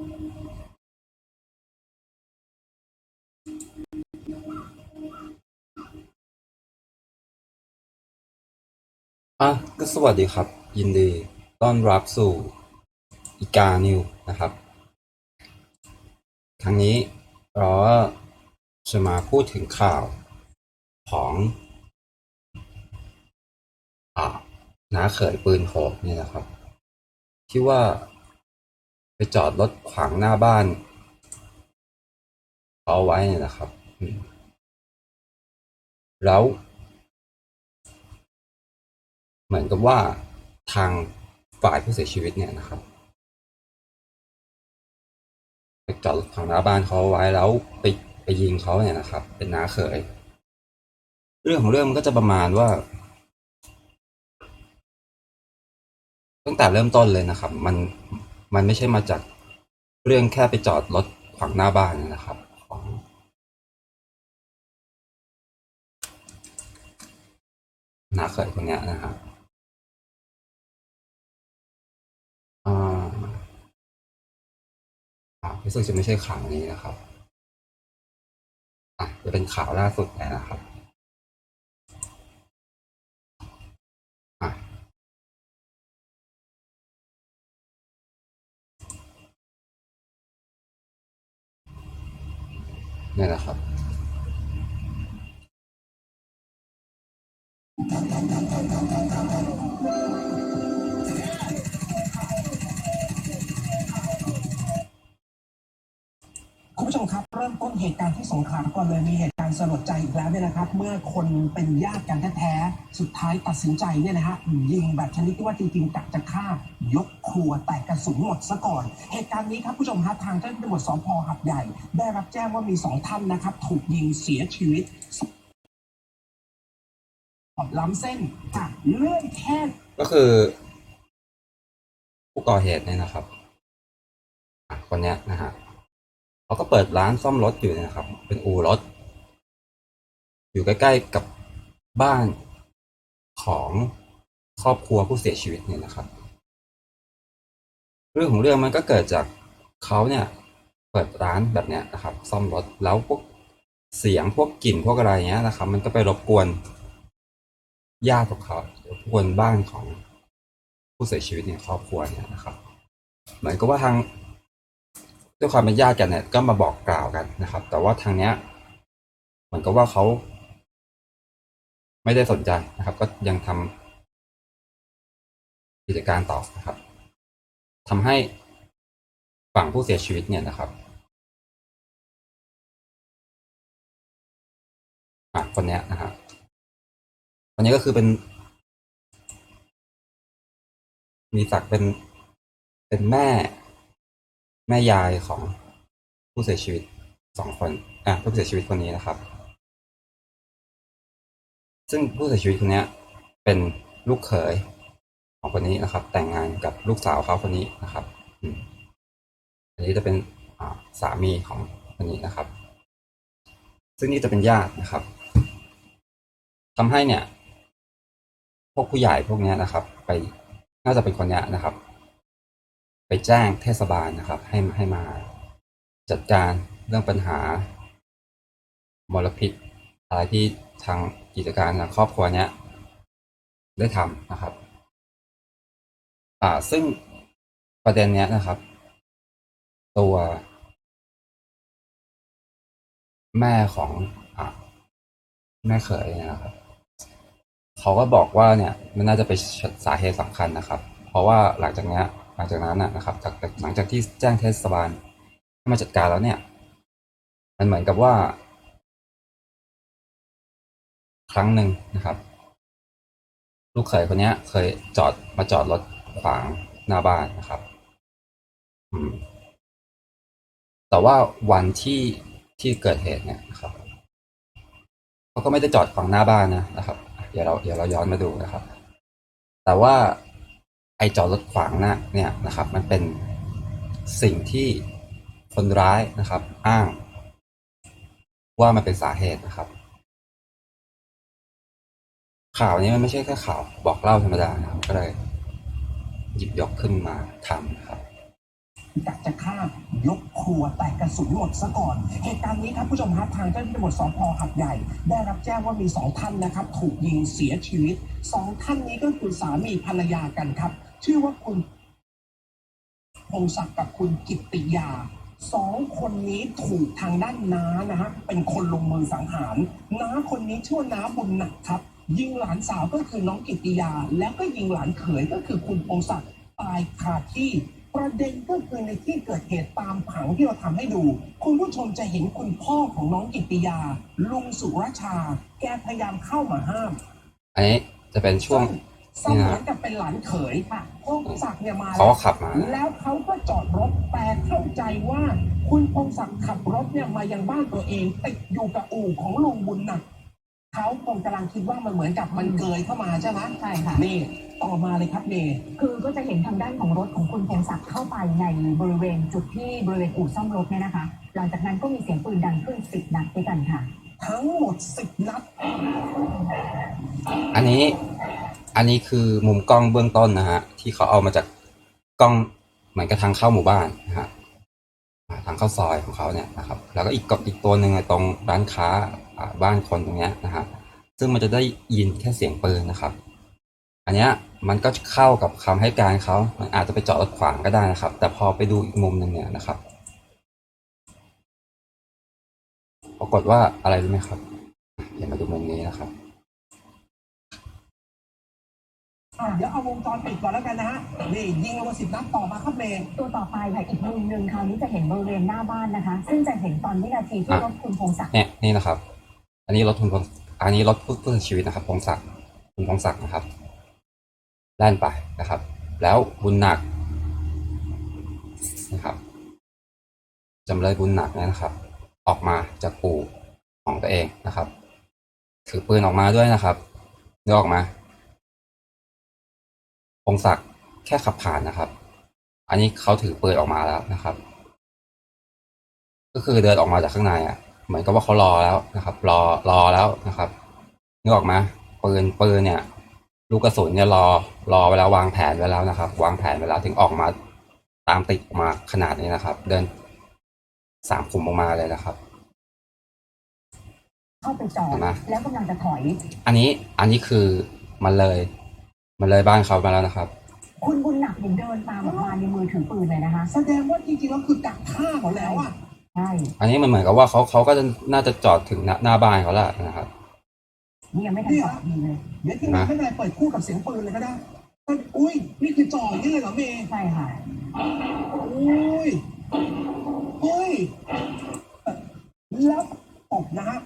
อะก็สวัสดีครับ ยินดีต้อนรับสู่อีกานิวนะครับ ครั้งนี้เราจะมาพูดถึงข่าวของอ่าน้าเขยปืนโหดนี่นะครับ ที่ว่า ไปจอดรถขวางหน้าบ้านเขาเอาไว้เนี่ยนะครับ แล้ว เหมือนกับว่าทางฝ่ายผู้เสียชีวิตเนี่ยนะครับไปจอดรถขวางหน้าบ้านเขาไว้แล้วไปไปยิงเขาเนี่ยนะครับ เป็นน้าเขยเรื่องของเรื่องมันก็จะประมาณว่า ตั้งแต่เริ่มต้นเลยนะครับ มัน มันไม่ใช่มาจากเรื่องแค่ไปจอดรถขวางหน้าบ้านนะครับของน้าเขยคนนี้นะครับอ่าอ่ารู้สึกจะไม่ใช่ข่าวนี้นะครับ อะจะเป็นข่าวล่าสุดนะครับ นี่แหละครับ คุณผู้ชมครับเริ่มต้นเหตุการณ์ที่สงขลาก่อนเลยมีเหตุการณ์สลดใจอีกแล้วเนี่ยนะครับ เมื่อคนเป็นญาติกันแท้ๆสุดท้ายตัดสินใจเนี่ยนะฮะยิงแบบชนิดที่ว่าจริงๆกะจะฆ่ายกครัวแต่กระสุนหมดซะก่อน เหตุการณ์นี้ครับผู้ชมฮะทางเจ้าหน้าที่ตำรวจสพหัดใหญ่ ได้รับแจ้งว่ามีสองท่านนะครับ ถูกยิงเสียชีวิตล้ำเส้นจากเลื่อยแค่ก็คือผู้ก่อเหตุเนี่ยนะครับคนเนี้ยนะฮะ เขาก็เปิดร้านซ่อมรถอยู่เนี่ยนะครับ เป็นอู่รถ อยู่ใกล้ๆกับบ้านของครอบครัวผู้เสียชีวิตเนี่ยนะครับ เรื่องของเรื่องมันก็เกิดจากเขาเนี่ยเปิดร้านแบบเนี้ยนะครับ ซ่อมรถแล้วพวกเสียงพวกกลิ่นพวกอะไรเงี้ยนะครับ มันก็ไปรบกวนญาติของเขารบกวนบ้านของผู้เสียชีวิตเนี่ยครอบครัวเนี่ยนะครับ เหมือนกับว่าทาง ด้วยความเป็นญาติกันเนี่ยก็มาบอกกล่าวกันนะครับ แต่ว่าทางเนี้ยเหมือนกับว่าเขาไม่ได้สนใจนะครับ ก็ยังทำกิจการต่อนะครับทำให้ฝั่งผู้เสียชีวิตเนี่ยนะครับอะคนเนี้ยนะครับคนนี้ก็คือเป็น มีศักดิ์เป็นเป็นแม่ แม่ยายของผู้เสียชีวิตสองคนอะผู้เสียชีวิตคนนี้นะครับ ซึ่งผู้เสียชีวิตคนนี้เป็นลูกเขยของคนนี้นะครับ แต่งงานกับลูกสาวเขาคนนี้นะครับอันนี้จะเป็นสามีของคนนี้นะครับ ซึ่งนี่จะเป็นญาตินะครับทำให้เนี่ย พวกผู้ใหญ่พวกนี้นะครับ ไปน่าจะเป็นคนนี้นะครับ ไปแจ้งเทศบาลนะครับ ให้ให้มา จัดการเรื่องปัญหามลพิษอะไรที่ทางกิจการทางครอบครัวเนี้ยได้ทำนะครับ อ่าซึ่งประเด็นเนี้ยนะครับ ตัว แม่ของอแม่เขยเนี่ยนะครับเขาก็บอกว่าเนี่ย มันน่าจะเป็นสาเหตุสำคัญนะครับ เพราะว่าหลังจากเนี้ย หลังจากนั้นนะครับจากหลังจากที่แจ้งเทศบาลมาจัดการแล้วเนี่ย มันเหมือนกับว่า ครั้งหนึ่งนะครับ ลูกเขยคนนี้เคยจอดมาจอดรถขวางหน้าบ้านนะครับแต่ว่าวันที่ที่เกิดเหตุเนี่ยนะครับเขาก็ไม่ได้จอดขวางหน้าบ้านนะนะครับ เดี๋ยวเราเดี๋ยวเราย้อนมาดูนะครับ แต่ว่า ไอจอดรถขวางหน้าเนี่ยนะครับ มันเป็นสิ่งที่คนร้ายนะครับ อ้าง ว่ามันเป็นสาเหตุนะครับ ข่าวนี้มันไม่ใช่แค่ข่าวบอกเล่าธรรมดานะครับ ก็เลยหยิบยกขึ้นมาทำนะครับกจะฆ่ายกครัวแต่กระสุนหมดซะก่อน เหตุการณ์นี้ครับผู้ชมครับทางเจ้าหน้าที่ตำรวจสพหัดใหญ่ ได้รับแจ้งว่ามีสองท่านนะครับ ถูกยิงเสียชีวิตสองท่านนี้ก็คือสามีภรรยากันครับ ชื่อว่าคุณพงศักดิ์กับคุณกิตติยาสองคนนี้ถูกทางด้านน้านะฮะเป็นคนลงมือสังหารน้าคนนี้ชื่อว่าน้าบุญหนักครับ ยิงหลานสาวก็คือน้องกิตติยา แล้วก็ยิงหลานเขยก็คือคุณพงศักดิ์ตายคาที่ประเด็นก็คือในที่เกิดเหตุตามผังที่เราทำให้ดู คุณผู้ชมจะเห็นคุณพ่อของน้องกิตติยา ลุงสุรชา แกพยายามเข้ามาห้ามอันนี้จะเป็นช่วง เสมือนกับเป็นหลานเขยค่ะพงศักดิ์เนี่ยมาเขาแล้วก็ขับมา แล้วเขาก็จอดรถแต่เข้าใจว่า คุณพงศักดิ์ขับรถเนี่ยมายังบ้านตัวเองติดอยู่กับอู่ของลุงบุญหนักเขาคงกำลังคิดว่ามันเหมือนกับมันเกยเข้ามาใช่ไหมใช่ค่ะนี่ต่อมาเลยครับเนคือก็จะเห็นทางด้านของรถของคุณพงศักดิ์เข้าไปในบริเวณจุดที่บริเวณอู่ซ่อมรถเนี่ยนะคะ หลังจากนั้นก็มีเสียงปืนดังขึ้นสิบนัดด้วยกันค่ะ ทั้งหมดสิบนัด อันนี้ อันนี้คือมุมกล้องเบื้องต้นนะฮะที่เขาเอามาจากกล้องเหมือนกับทางเข้าหมู่บ้านนะฮะทางเข้าซอยของเขาเนี่ยนะครับ แล้วก็อีกกับอีกตัวหนึ่งตรงร้านค้าบ้านคนตรงเนี้ยนะฮะซึ่งมันจะได้ยินแค่เสียงปืนนะครับ อันเนี้ยมันก็เข้ากับคำให้การเขามันอาจจะไปจอดรถขวางก็ได้นะครับ แต่พอไปดูอีกมุมหนึ่งเนี่ยนะครับ ปรากฏว่าอะไรรู้ไหมครับเดี๋ยวมาดูมุมนี้นะครับ อะเดี๋ยวเอาวงจรปิดก่อนแล้วกันนะฮะนี่ยิงลงมาสิบนัดต่อมาครับเนตัวต่อไปค่ะอีกมุมหนึ่งคราวนี้จะเห็นบริเวณหน้าบ้านนะคะ ซึ่งจะเห็นตอนวินาทีที่อะรถคุณพงศักดิ์เนี่ยนี่นะครับ อันนี้รถคุณพงอันนี้รถผู้ผู้เสียชีวิตนะครับพงศักดิ์คุณพงศักดิ์นะครับแล่นไปนะครับ แล้วบุญหนักนะครับจำเลยบุญหนักเนี่ยนะครับ ออกมาจากปู่ของตัวเองนะครับถือปืนออกมาด้วยนะครับเนื้อออกมา พงศักดิ์แค่ขับผ่านนะครับ อันนี้เขาถือปืนออกมาแล้วนะครับ ก็คือเดินออกมาจากข้างในอะ เหมือนกับว่าเขารอแล้วนะครับ รอรอแล้วนะครับนึกออกไหมปืนปืนเนี่ย ลูกกระสุนเนี่ยรอรอไว้แล้ววางแผนไว้แล้วนะครับ วางแผนไว้แล้วถึงออกมาตามติดออกมาขนาดนี้นะครับ เดินสามขุมออกมาเลยนะครับเข้าไปจอดเห็นไหมแล้วกำลังจะถอย อันนี้อันนี้คือมันเลย มันเลยบ้านเขามาแล้วนะครับ คุณบุญหนักเห็นเดินตามออกมาในมือถือปืนเลยนะคะแสดงว่าจริงๆแล้วคือกะฆ่าเขาแล้วอะใช่อันนี้มันเหมือนกับว่าเขาเขาก็จะน่าจะจอดถึงหน้าหน้าบ้านเขาแล้วนะครับ นี่ยังไม่ทันจอดดีเลยเดี๋ยวทีมงานไม่เป็นไรเปิดคู่กับเสียงปืนเลยก็ได้ก็อุ้ยนี่คือจ่ออย่างนี่เลยเหรอเมย์ใช่ค่ะอุ้ยเฮ้ยแล้วตบนะฮะ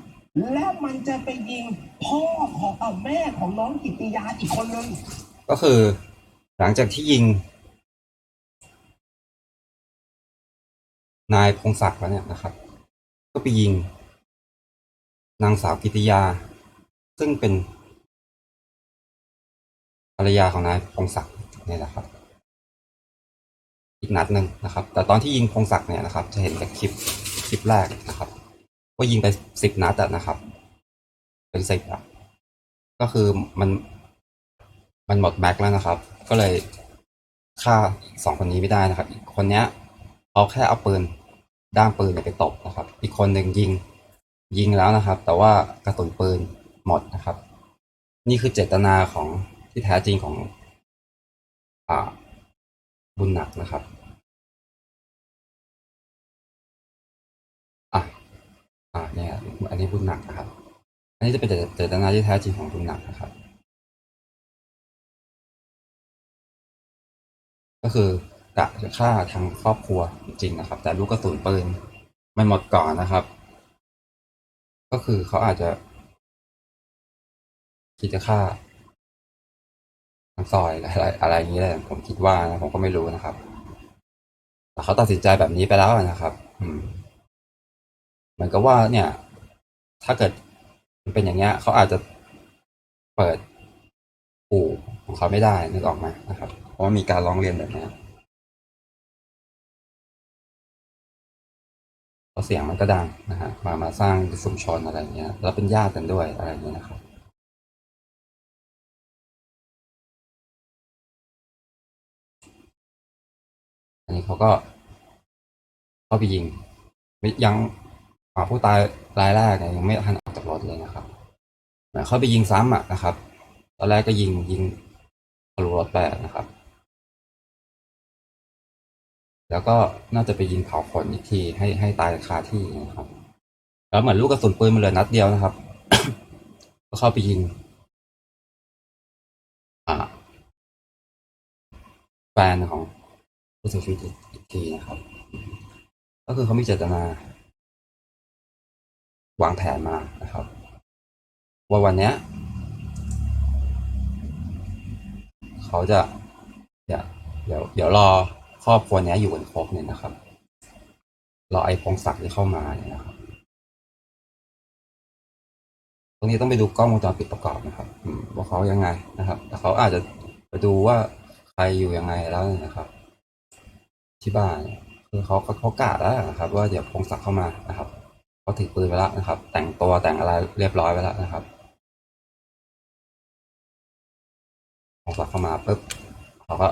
แล้วมันจะไปยิงพ่อของเอาแม่ของน้องกิตติยาอีกคนนึง ก็คือหลังจากที่ยิง นายพงศักดิ์แล้วเนี่ยนะครับ ก็ไปยิง นางสาวกิติยา ซึ่งเป็นภรรยาของนายพงศักดิ์นี่แหละครับ อีกนัดหนึ่งนะครับ แต่ตอนที่ยิงพงศักดิ์เนี่ยนะครับ จะเห็นจากคลิปคลิปแรกนะครับว่ายิงไปสิบนัดนะครับ เป็นสิบอะก็คือมัน มันหมดแม็กแล้วนะครับ ก็เลยฆ่าสองคนนี้ไม่ได้นะครับอีกคนเนี้ยเขาแค่เอาปืนด้ามปืนเนี่ยไปตบนะครับ อีกคนหนึ่งยิงยิงแล้วนะครับ แต่ว่ากระสุนปืนหมดนะครับ นี่คือเจตนาของที่แท้จริงของอ่าบุญหนักนะครับอะอ่าเนี่ยอันนี้บุญหนักนะครับ อันนี้จะเป็นเจตนาที่แท้จริงของบุญหนักนะครับ ก็คือกะจะฆ่าทางครอบครัวจริงนะครับ แต่ลูกกระสุนปืนไม่หมดก่อนนะครับ ก็คือเขาอาจจะคิดจะฆ่าทางซอยอะไรอะไรอย่างนี้แหละผมคิดว่านะผมก็ไม่รู้นะครับแต่เขาตัดสินใจแบบนี้ไปแล้วนะครับ อืมเหมือนกับว่าเนี่ย ถ้าเกิดมันเป็นอย่างเงี้ยเขาอาจจะเปิดอู่ของเขาไม่ได้นึกออกไหมนะครับว่ามีการร้องเรียนแบบนี้ยเพราะเสียงมันก็ดังนะฮะมามาสร้างชุมชนอะไรเงี้ย แล้วเป็นญาติกันด้วยอะไรเงี้ยนะครับอันนี้เขาก็เข้าไปยิงยังอ่าผู้ตายรายแรกยังไม่ทันออกจากรถเลยนะครับเหมือนเข้าไปยิงซ้ำอะนะครับ ตอนแรกก็ยิงยิงทะลุรถไปนะครับ แล้วก็น่าจะไปยิงเผาขนอีกทีให้ให้ตายคาที่นะครับ แล้วเหมือนลูกกระสุนปืนมันเหลือนัดเดียวนะครับ ก็เข้าไปยิง อ่าแฟนของผู้เสียชีวิตอีกทีนะครับ ก็คือเขามีเจตนาวางแผนมานะครับ ว่าวันเนี้ยเขาจะเดี๋ยวเดี๋ยวเดี๋ยวรอ ครอบครัวนี้อยู่กันครบเนี่ยนะครับ เรอไอ้พงศักดิ์ที่เข้ามาเนี่ยนะครับ ตรงนี้ต้องไปดูกล้องวงจรปิดประกอบนะครับว่าเขายังไงนะครับ แต่เขาอาจจะไปดูว่าใครอยู่ยังไงแล้วนะครับ ที่บ้านคือเขาเขาเขากะแล้วนะครับ ว่าเดี๋ยวพงศักดิ์เข้ามานะครับเขาถือปืนไปแล้วนะครับ แต่งตัวแต่งอะไรเรียบร้อยไปแล้วนะครับพงศักดิ์เข้ามาปุ๊บเขาก็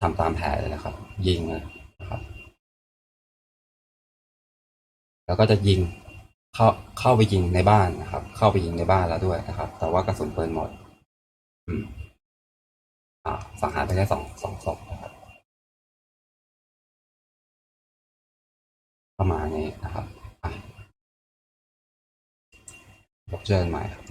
ทำตามแผนเลยนะครับ ยิงเลยนะครับ แล้วก็จะยิงเข้าเข้าไปยิงในบ้านนะครับ เข้าไปยิงในบ้านแล้วด้วยนะครับ แต่ว่ากระสุนปืนหมด อืมอ่าสังหารไปแค่สองสองศพนะครับประมาณนี้นะครับอะบอกเจอกันใหม่ครับ